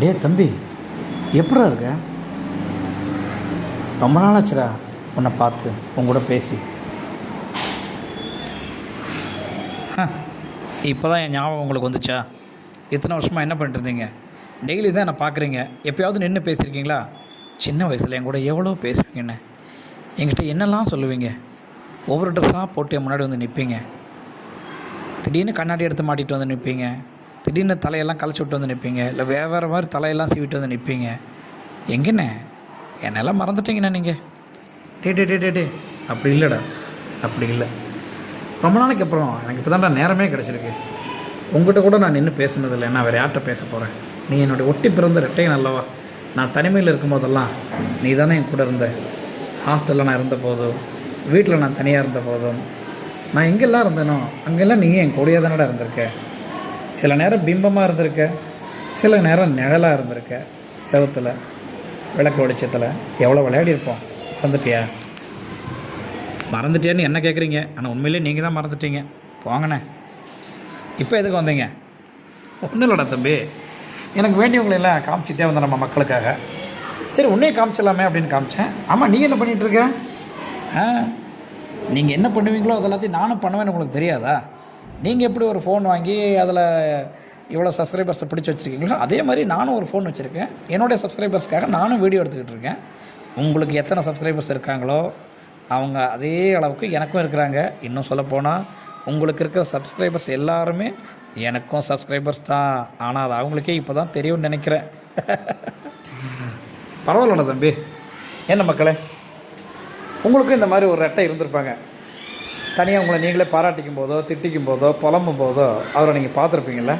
டே தம்பி எப்படா இருக்க? ரொம்ப நாளாச்சுடா உன்னை பார்த்து உன் கூட பேசி. இப்போ தான் என் ஞாபகம் உங்களுக்கு வந்துச்சா? இத்தனை வருஷமாக என்ன பண்ணிட்டுருந்தீங்க டெய்லி தான் என்னை பார்க்குறீங்க. எப்பயாவது நின்று பேசியிருக்கீங்களா? சின்ன வயசில் என் கூட எவ்வளோ பேசுவீங்கன்னு. என்கிட்ட என்னெல்லாம் சொல்லுவீங்க? ஒவ்வொரு ட்ரெஸ்ஸாக போட்டு முன்னாடி வந்து நிற்பீங்க திடீர்னு கண்ணாடி எடுத்து மாட்டிகிட்டு வந்து நிற்பீங்க திடீர்னு தலையெல்லாம் களைச்சி விட்டு வந்து நிற்பீங்க இல்லை வேறு மாதிரி தலையெல்லாம் சீவிட்டு வந்து நிற்பீங்க எங்கண்ணே? என்னெல்லாம் மறந்துட்டீங்கண்ணே நீங்கள் டே டே டே டே டே அப்படி இல்லைடா. அப்படி இல்லை. ரொம்ப நாளைக்கு அப்புறம் எனக்கு இப்போ தான்டா நேரமே கிடச்சிருக்கு. உங்ககிட்ட கூட நான் நின்று பேசுனதில்லை நான் வேறு யார்கிட்ட பேச போகிறேன் நீ என்னுடைய ஒட்டி பிறந்த ரெட்டையன் அல்லவா? நான் தனிமையில் இருக்கும்போதெல்லாம் நீ தானே என் கூட இருந்த. ஹாஸ்டலில் நான் இருந்த போதும் வீட்டில் நான் தனியாக இருந்த போதும் நான் எங்கெல்லாம் இருந்தேனோ அங்கெல்லாம் நீ என் கூடயே தானடா இருந்திருக்கேன் சில நேரம் பிம்பமாக இருந்திருக்க சில நேரம் நிழலாக இருந்திருக்க. செவத்தில் விளக்கு வெளிச்சத்தில் எவ்வளோ விளையாடிருப்போம் வந்துட்டியா? மறந்துட்டியான்னு என்ன கேட்குறீங்க ஆனால் உண்மையிலே நீங்கள் தான் மறந்துட்டீங்க. போங்கண்ணே. இப்போ எதுக்கு வந்தீங்க? ஒன்றும் இல்லைடா தம்பி. எனக்கு வேண்டியவங்களெல்லாம் காமிச்சிட்டே வந்தேன் நம்ம மக்களுக்காக. சரி உன்னையே காமிச்சிடலாமே அப்படின்னு காமிச்சேன். ஆமாம் நீ என்ன பண்ணிகிட்ருக்க ஆ நீங்கள் என்ன பண்ணுவீங்களோ அது எல்லாத்தையும் நானும் பண்ணுவேன்னு உங்களுக்கு தெரியாதா? நீங்கள் எப்படி ஒரு ஃபோன் வாங்கி அதில் இவ்வளோ சப்ஸ்கிரைபர்ஸை பிடிச்சி வச்சுருக்கீங்களோ அதே மாதிரி நானும் ஒரு ஃபோன் வச்சுருக்கேன். என்னுடைய சப்ஸ்கிரைபர்ஸ்க்காக நானும் வீடியோ எடுத்துக்கிட்டு இருக்கேன். உங்களுக்கு எத்தனை சப்ஸ்கிரைபர்ஸ் இருக்காங்களோ அவங்க அதே அளவுக்கு எனக்கும் இருக்கிறாங்க. இன்னும் சொல்லப்போனால் உங்களுக்கு இருக்கிற சப்ஸ்கிரைபர்ஸ் எல்லாருமே எனக்கும் சப்ஸ்கிரைபர்ஸ் தான். ஆனால் அது அவங்களுக்கே இப்போ தான் தெரியும்னு நினைக்கிறேன். பரவாயில்லண்ணா தம்பி. என்ன மக்களே? உங்களுக்கும் இந்த மாதிரி ஒரு ரெட்டை இருந்திருப்பாங்க. தனியாக உங்களை நீங்களே பாராட்டிக்கும் போதோ திட்டிக்கும் போதோ புலம்பும் போதோ அவரை நீங்கள் பார்த்துருப்பீங்கள